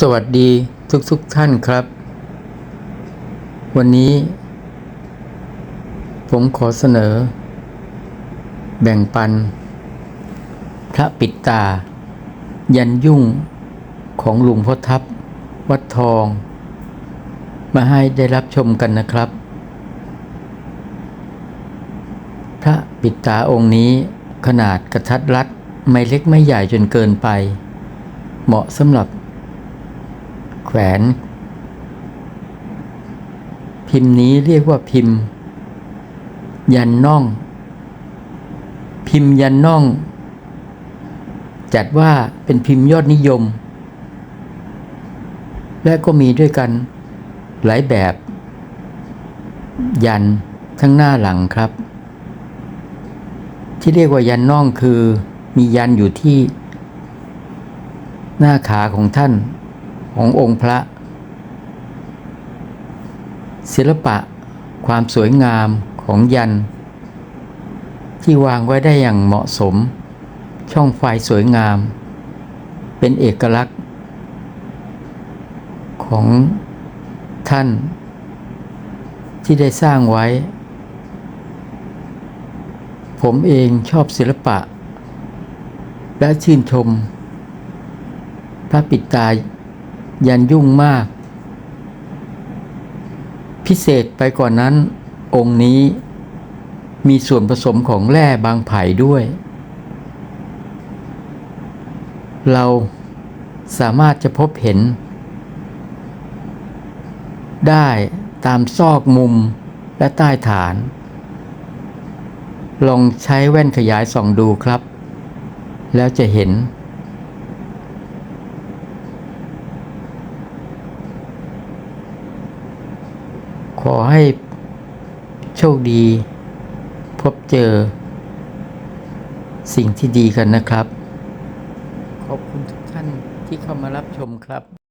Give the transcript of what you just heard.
สวัสดีทุกๆทท่านครับ วันนี้ ผมขอเสนอ แบ่งปัน พระปิดตา ยันยุ่งของหลวงพ่อทับวัดทอง มาให้ได้รับชมกันนะครับ พระปิดตาองค์นี้ขนาดกระทัดรัด ไม่เล็กไม่ใหญ่จนเกินไป เหมาะสำหรับ วน พิมพ์นี้เรียกว่าพิมพ์ ยันน่อง พิมพ์ยันน่อง จัดว่าเป็นพิมพ์ยอดนิยม และก็มีด้วยกันหลายแบบ ยันทั้งหน้าหลังครับ ที่เรียกว่ายันน่องคือมียันอยู่ที่หน้าขาของท่าน ขององค์พระ ศิลปะความสวยงามของยัน ที่วางไว้ได้อย่างเหมาะสม ช่องไฟสวยงาม เป็นเอกลักษณ์ ของท่าน ที่ได้สร้างไว้ ผมเองชอบศิลปะ และชื่นชม พระปิตา ยันยุ่งมาก พิเศษไปกว่านนั้น องค์นี้มีส่วนผสมของแร่บางไผ่ด้วย เราสามารถจะพบเห็น ได้ตามซอกมุมและใต้ฐาน ลองใช้แว่นขยายส่องดูครับ แล้วจะเห็น ขอให้โชคดี พบเจอ สิ่งที่ดีกันนะครับ ขอบคุณทุกท่านที่เข้ามารับชมครับ